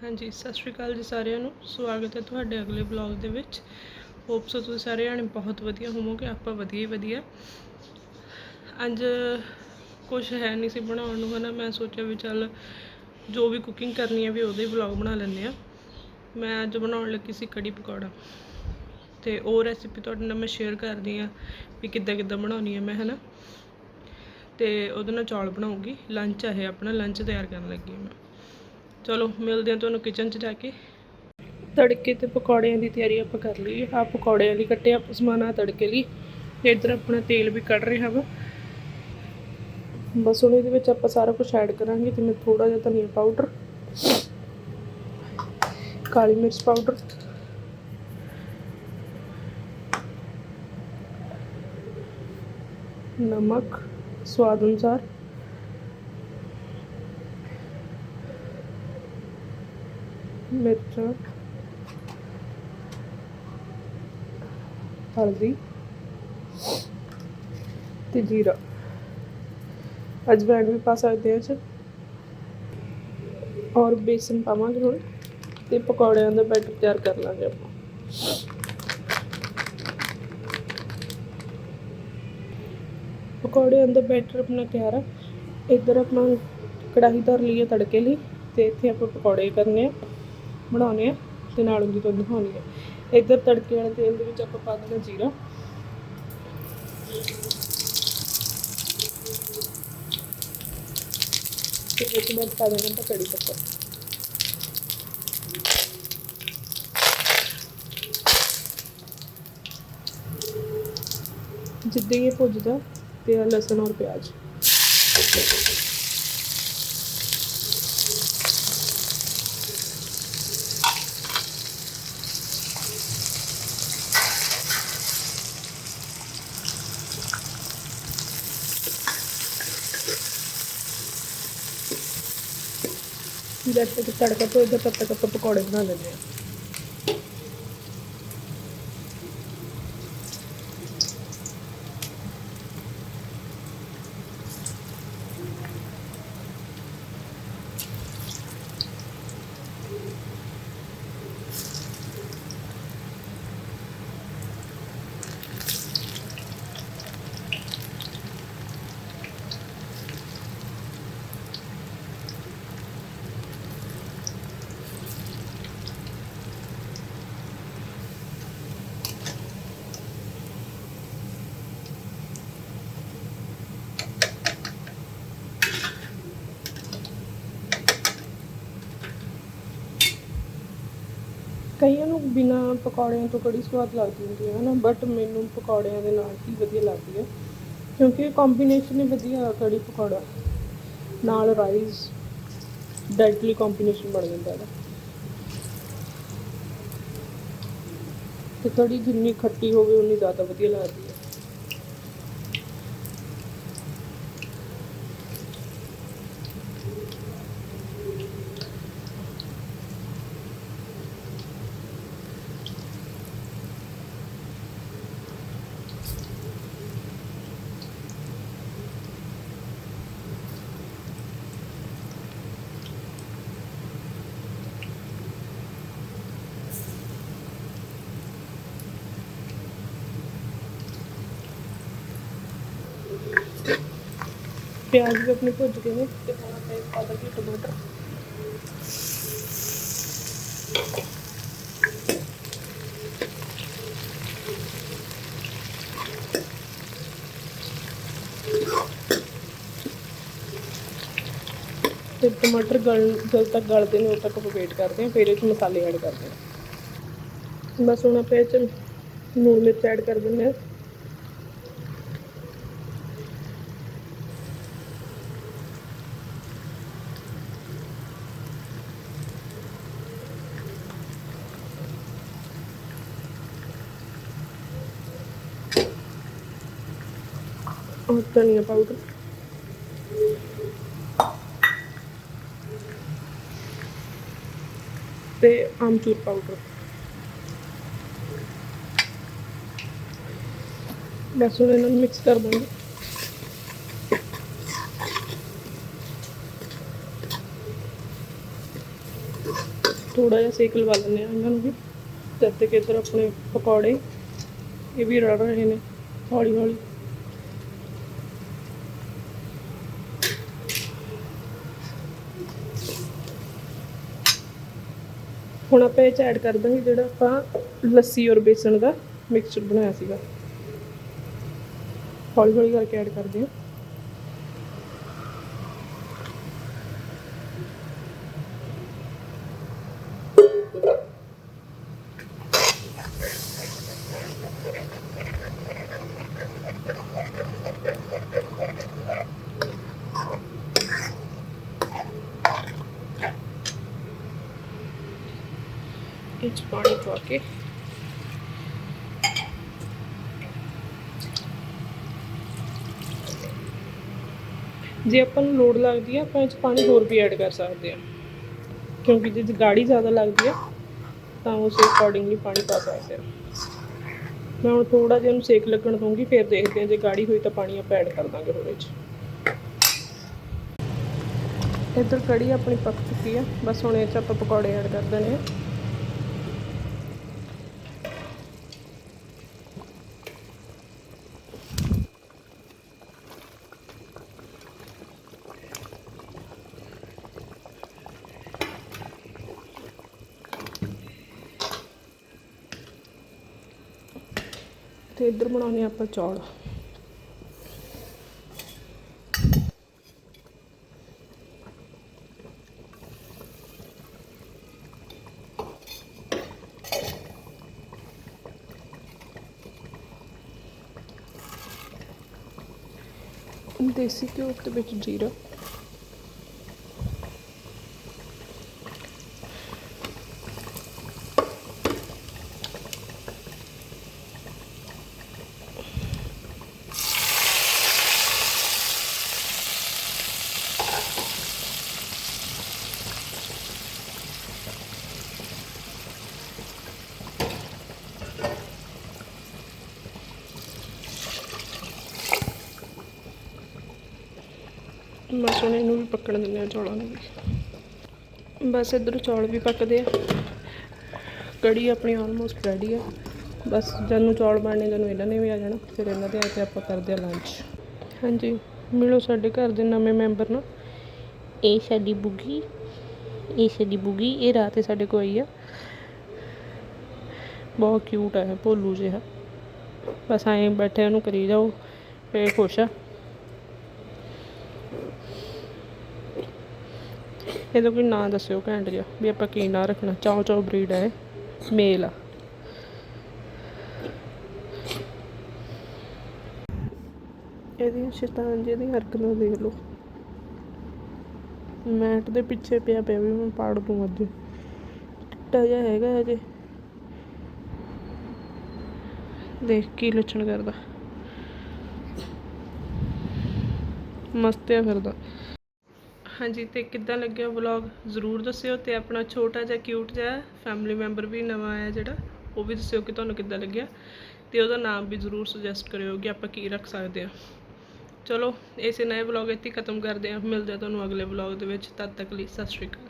ਹਾਂਜੀ, ਸਤਿ ਸ਼੍ਰੀ ਅਕਾਲ ਜੀ ਸਾਰਿਆਂ ਨੂੰ। ਸਵਾਗਤ ਹੈ ਤੁਹਾਡੇ ਅਗਲੇ ਵਲੌਗ ਦੇ ਵਿੱਚ। ਹੋਪ ਸੋ ਤੁਸੀਂ ਸਾਰੇ ਜਾਣੇ ਬਹੁਤ ਵਧੀਆ ਹੋਵੋਗੇ, ਆਪਾਂ ਵਧੀਆ ਹੀ ਵਧੀਆ। ਅੱਜ ਕੁਝ ਹੈ ਨਹੀਂ ਸੀ ਬਣਾਉਣ ਨੂੰ, ਹਨਾ। ਮੈਂ ਸੋਚਿਆ ਵੀ ਚੱਲ ਜੋ ਵੀ ਕੁਕਿੰਗ ਕਰਨੀ ਹੈ ਵੀ ਉਹਦਾ ਹੀ ਵਲੌਗ ਬਣਾ ਲੈਂਦੇ ਆ ਮੈਂ ਅੱਜ ਬਣਾਉਣ ਲੱਗੀ ਸੀ ਕੜੀ ਪਕੌੜਾ। ਤੇ ਉਹ ਰੈਸਿਪੀ ਤੁਹਾਡੇ ਨਾਲ ਮੈਂ ਸ਼ੇਅਰ ਕਰਦੀ ਆ ਵੀ ਕਿੱਦਾਂ ਕਿੱਦਾਂ ਬਣਾਉਣੀ ਹੈ ਮੈਂ, ਹਨਾ। ਤੇ ਉਹਦੇ ਨਾਲ ਚੌਲ ਬਣਾਉਂਗੀ। ਲੰਚ ਹੈ ਆਪਣਾ ਲੰਚ ਤਿਆਰ ਕਰਨ ਲੱਗੀ ਹਾਂ ਮੈਂ। ਚਲੋ, ਮਿਲਦੇ ਹਾਂ ਤੁਹਾਨੂੰ ਕਿਚਨ 'ਚ ਜਾ ਕੇ। ਤੜਕੇ ਤੇ ਪਕੌੜਿਆਂ ਦੀ ਤਿਆਰੀ ਆਪਾਂ ਕਰ ਲਈ ਆ ਪਕੌੜਿਆਂ ਲਈ ਕੱਟਿਆ ਆਪਾਂ ਸਮਾਨ ਆ ਤੜਕੇ ਲਈ। ਤੇ ਇੱਧਰ ਆਪਣਾ ਤੇਲ ਵੀ ਕੱਢ ਰਿਹਾ ਵਾ। ਬਸ ਹੁਣ ਇਹਦੇ ਵਿੱਚ ਆਪਾਂ ਸਾਰਾ ਕੁਝ ਐਡ ਕਰਾਂਗੇ ਤੇ ਮੈਂ ਥੋੜਾ ਜਿਹਾ ਧਨੀਆ ਪਾਊਡਰ ਕਾਲੀ ਮਿਰਚ ਪਾਊਡਰ ਨਮਕ, ਸਵਾਦ ਅਨੁਸਾਰ ਮਿਰਚਾਂ। ਹਲਦੀ। ਤੇ ਜੀਰਾ। ਅਜਵਾਇਣ ਵੀ ਪਾ ਸਕਦੇ ਹਾਂ 'ਚ। ਔਰ ਬੇਸਨ ਪਾਵਾਂਗੇ ਹੁਣ। ਤੇ ਪਕੌੜਿਆਂ ਦਾ ਬੈਟਰ ਤਿਆਰ ਕਰ ਲਾਂਗੇ ਆਪਾਂ। ਪਕੌੜਿਆਂ ਦਾ ਬੈਟਰ ਆਪਣਾ ਤਿਆਰ ਆ। ਇੱਧਰ ਆਪਾਂ ਕੜਾਹੀ ਧਰ ਲਈਏ ਤੜਕੇ ਲਈ। ਤੇ ਇੱਥੇ ਆਪਾਂ ਪਕੌੜੇ ਕਰਨੇ ਆ। ਬਣਾਉਣੇ ਆ ਤੇ ਨਾਲ ਉਹਦੀ ਤੁਹਾਨੂੰ ਦਿਖਾਉਣੀ ਆ। ਇੱਧਰ ਤੜਕੇ ਵਾਲੇ ਤੇਲ ਦੇ ਵਿੱਚ ਆਪਾਂ ਪਾ ਦੇਣਾ ਜੀਰਾ। ਤੇ ਵਿੱਚ ਬਾਅਦ ਪਾ ਦੇਣਾ ਆਪਾਂ ਕੜੀ ਪੱਤਾ। ਜਿੱਦਾਂ ਹੀ ਇਹ ਭੁੱਜਦਾ ਤੇ ਲਸਣ ਔਰ ਪਿਆਜ਼। ਜਦ ਤੜਕਾ ਭੁੱਜਦਾ ਤਦ ਤੱਕ ਆਪਾਂ ਪਕੌੜੇ ਬਣਾ ਲੈਂਦੇ ਆ ਕਈਆਂ ਨੂੰ ਬਿਨਾ ਪਕੌੜਿਆਂ ਤੋਂ ਕੜੀ ਸਵਾਦ ਲੱਗਦੀ ਹੁੰਦੀ ਹੈ ਨਾ ਬਟ ਮੈਨੂੰ ਪਕੌੜਿਆਂ ਦੇ ਨਾਲ ਹੀ ਵਧੀਆ ਲੱਗਦੀ ਹੈ, ਕਿਉਂਕਿ ਕੰਬੀਨੇਸ਼ਨ ਹੀ ਵਧੀਆ ਕੜੀ ਪਕੌੜਾ ਨਾਲ ਰਾਈਸ ਡੈਡਲੀ ਕੰਬੀਨੇਸ਼ਨ ਬਣ ਜਾਂਦਾ ਹੈ ਤੇ ਕੜੀ ਜਿੰਨੀ ਖੱਟੀ ਹੋਵੇ, ਉਨੀ ਜ਼ਿਆਦਾ ਵਧੀਆ ਲੱਗਦੀ ਹੈ। ਪਿਆਜ਼ ਵੀ ਆਪਣੇ ਭੁੱਜ ਗਏ ਨੇ ਤੇ ਹੁਣ ਆਪਾਂ ਇਹ ਪਾ ਦਾਂਗੇ ਟਮਾਟਰ ਤੇ ਟਮਾਟਰ ਗਲ ਜਦ ਤੱਕ ਗਲਦੇ ਨੇ ਉਦੋਂ ਤੱਕ ਆਪਾਂ ਵੇਟ ਕਰਦੇ ਹਾਂ ਫਿਰ ਇਹ 'ਚ ਮਸਾਲੇ ਐਡ ਕਰਦੇ ਹਾਂ ਬਸ ਹੁਣ ਆਪਾਂ ਇਹ 'ਚ ਲੂਣ ਮਿਰਚ ਐਡ ਕਰ ਦਿੰਦੇ ਹਾਂ और धनिया पाउडर ਤੇ ਆਮਚੂਰ ਪਾਊਡਰ ਬਸ ਹੁਣ ਇਹਨਾਂ ਨੂੰ ਮਿਕਸ ਕਰ ਦਾਂਗੇ ਥੋੜਾ ਜਿਹਾ ਸੇਕ ਲਵਾ ਲੈਂਦੇ ਆ ਇਹਨਾਂ ਨੂੰ ਵੀ ਜਦ ਤੱਕ ਇੱਧਰ ਆਪਣੇ ਪਕੌੜੇ ਇਹ ਵੀ ਰੜ ਰਹੇ ਨੇ ਹੌਲੀ ਹੌਲੀ ਹੁਣ ਆਪਾਂ ਇਹ ਚ ਐਡ ਕਰ ਦਾਂਗੇ ਜਿਹੜਾ ਆਪਾਂ ਲੱਸੀ ਔਰ ਬੇਸਣ ਦਾ ਮਿਕਸਚਰ ਬਣਾਇਆ ਸੀਗਾ। ਹੌਲੀ ਹੌਲੀ ਕਰਕੇ ਐਡ ਕਰਦੇ ਹਾਂ। ਇਹ ਪਾਣੀ ਪਾ ਕੇ। ਜੇ ਆਪਾਂ ਨੂੰ ਲੋੜ ਲੱਗਦੀ ਆ, ਆਪਾਂ ਇਹ 'ਚ ਪਾਣੀ ਹੋਰ ਵੀ ਐਡ ਕਰ ਸਕਦੇ ਆ। ਕਿਉਂਕਿ ਜੇ ਗਾੜੀ ਜ਼ਿਆਦਾ ਲੱਗਦੀ ਆ, ਤਾਂ ਉਸ ਅਕੋਰਡਿੰਗਲੀ ਪਾਣੀ ਪਾ ਸਕਦੇ ਆ। ਮੈਂ ਹੁਣ ਥੋੜਾ ਜਿਹਾ ਉਹਨੂੰ ਸੇਕ ਲੱਗਣ ਦੂੰਗੀ ਫਿਰ ਦੇਖਦੇ ਆ ਜੇ ਗਾੜੀ ਹੋਈ ਤਾਂ ਪਾਣੀ ਆਪਾਂ ਐਡ ਕਰ ਦਾਂਗੇ ਉਹਦੇ 'ਚ ਇੱਧਰ ਕੜੀ ਆਪਣੀ ਪੱਕ ਚੁੱਕੀ ਆ, ਬਸ ਹੁਣ ਇਹ 'ਚ ਆਪਾਂ ਪਕੌੜੇ ਐਡ ਕਰ ਦੇਣੇ ਆ। ਤੇ ਇੱਧਰ ਬਣਾਉਣੇ ਆਪਾਂ ਚੌਲ ਦੇਸੀ ਘਿਓ ਦੇ ਵਿੱਚ ਜੀਰਾ ਬਸ ਹੁਣ ਇਹਨੂੰ ਵੀ ਪੱਕਣ ਦਿੰਦੇ ਆ ਚੌਲਾਂ ਨੂੰ ਵੀ। ਬਸ ਇੱਧਰ ਚੌਲ ਵੀ ਪੱਕਦੇ ਆ। ਕੜੀ ਆਪਣੀ ਆਲਮੋਸਟ ਰੈਡੀ ਆ। ਬਸ ਜਦ ਨੂੰ ਚੌਲ ਬਣਨੇ ਜਦ ਨੂੰ ਇਹਨਾਂ ਨੇ ਵੀ ਆ ਜਾਣਾ, ਫਿਰ ਇਹਨਾਂ ਦੇ ਆ ਕੇ ਆਪਾਂ ਕਰਦੇ ਆ ਲੰਚ ਹਾਂਜੀ, ਮਿਲੋ ਸਾਡੇ ਘਰ ਦੇ ਨਵੇਂ ਮੈਂਬਰ ਨੂੰ। ਇਹ ਸਾਡੀ ਬੁੱਗੀ, ਇਹ ਸਾਡੀ ਬੁੱਗੀ, ਇਹ ਰਾਤ ਹੀ ਸਾਡੇ ਕੋਲ ਆਈ ਆ। ਬਹੁਤ ਕਿਊਟ ਹੈ ਭੋਲੂ ਜਿਹਾ। ਬਸ ਐਂ ਬੈਠੇ ਉਹਨੂੰ ਕਰੀ ਜਾਓ ਫੇ ਖੁਸ਼ ਆ ਇਹਦਾ ਕੋਈ ਨਾਂ ਦੱਸਿਓ ਘੈਂਟ ਜਿਹਾ, ਵੀ ਆਪਾਂ ਕੀ ਨਾਂ ਰੱਖਣਾ। ਚਾਓ ਚਾਓ ਬਰੀਡ ਹੈ ਮੇਲ ਆ। ਇਹਦੀ ਸ਼ੈਤਾਨ ਜਿਹੀ ਦੀ ਹਰਕਤਾਂ ਦੇਖ ਲਓ। ਮੈਟ ਦੇ ਪਿੱਛੇ ਪਿਆ ਪਿਆ ਵੀ ਮੈਂ ਪਾੜ ਦੂੰ ਅੱਜ ਟਿੱਟਾ ਜਿਹਾ ਹੈਗਾ ਅਜੇ ਦੇਖ ਕੀ ਲੱਛਣ ਕਰਦਾ। ਮਸਤਿਆ ਫਿਰਦਾ। ਹਾਂਜੀ, ਤੇ ਕਿੱਦਾਂ ਲੱਗਿਆ ਵਲੌਗ ਜ਼ਰੂਰ ਦੱਸਿਓ ਤੇ ਆਪਣਾ ਛੋਟਾ ਜਿਹਾ ਕਿਊਟ ਜਿਹਾ ਫੈਮਿਲੀ ਮੈਂਬਰ ਵੀ ਨਵਾਂ ਆਇਆ ਜਿਹੜਾ, ਉਹ ਵੀ ਦੱਸਿਓ ਕਿ ਤੁਹਾਨੂੰ ਕਿੱਦਾਂ ਲੱਗਿਆ। ਤੇ ਉਹਦਾ ਨਾਮ ਵੀ ਜ਼ਰੂਰ ਸੁਜੈਸਟ ਕਰਿਓ ਕਿ ਆਪਾਂ ਕੀ ਰੱਖ ਸਕਦੇ ਹਾਂ। ਚਲੋ, ਇਸੇ ਨਵੇਂ ਵਲੌਗ ਇੱਥੇ ਹੀ ਖਤਮ ਕਰਦੇ ਹਾਂ। ਮਿਲਦੇ ਹਾਂ ਤੁਹਾਨੂੰ ਅਗਲੇ ਵਲੌਗ ਦੇ ਵਿੱਚ। ਤਦ ਤੱਕ ਲਈ ਸਤਿ ਸ਼੍ਰੀ ਅਕਾਲ।